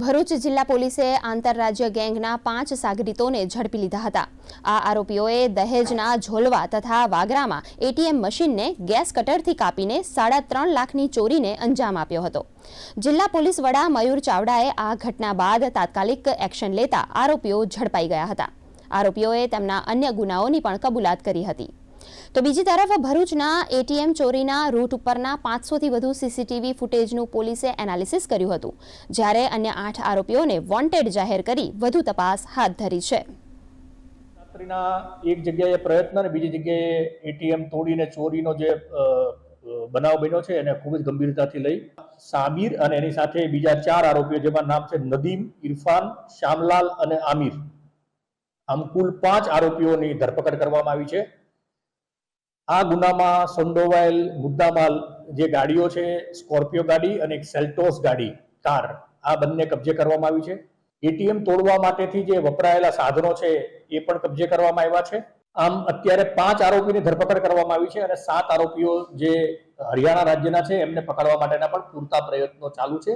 ભરૂચ જિલ્લા પોલીસે આંતરરાજ્ય ગેંગના પાંચ સાગરીતોને ઝડપી લીધા હતા. આ આરોપીઓએ દહેજના ઝોલવા તથા વાગરામાં એટીએમ મશીનને ગેસ કટરથી કાપીને સાડા ત્રણ લાખની ચોરીને અંજામ આપ્યો હતો. જિલ્લા પોલીસ વડા મયુર ચાવડાએ આ ઘટના બાદ તાત્કાલિક એક્શન લેતા આરોપીઓ ઝડપાઈ ગયા હતા. આરોપીઓએ તેમના અન્ય ગુનાઓની પણ કબૂલાત કરી હતી. તો બીજી તરફ ભરૂચના એટીએમ ચોરીના રૂટ ઉપરના પાંચસોથી વધુ સીસીટીવી ફૂટેજનું પોલીસે એનાલિસિસ કર્યું હતું, જ્યારે અન્ય આઠ આરોપીઓને વોન્ટેડ જાહેર કરી વધુ તપાસ હાથ ધરી છે. રાત્રિના એક જગ્યાએ પ્રયત્ન અને બીજી જગ્યાએ એટીએમ તોડીને ચોરીનો જે બનાવ બન્યો છે એને ખૂબ જ ગંભીરતાથી લઈ સાબિર અને એની સાથે બીજા ચાર આરોપીઓ, જેમાં નામ છે નદીમ, ઇરફાન, શ્યામલાલ અને આમિર. આમ કુલ પાંચ આરોપીઓની ધરપકડ કરવામાં આવી છે. આ ગુનામાં સંડોવાયેલ મુદ્દામાલ જે ગાડીઓ છે, સ્કોર્પિયો ગાડી અને એક સેલ્ટોસ ગાડી, કાર, આ બંને કબજે કરવામાં આવી છે. એટીએમ તોડવા માટેથી જે વપરાયેલા સાધનો છે, એ પણ કબજે કરવામાં આવ્યા છે. આમ અત્યારે પાંચ આરોપીની ધરપકડ કરવામાં આવી છે અને સાત આરોપીઓ જે હરિયાણા રાજ્યના છે, એમને પકડવા માટેના પણ પૂરતા પ્રયત્નો ચાલુ છે.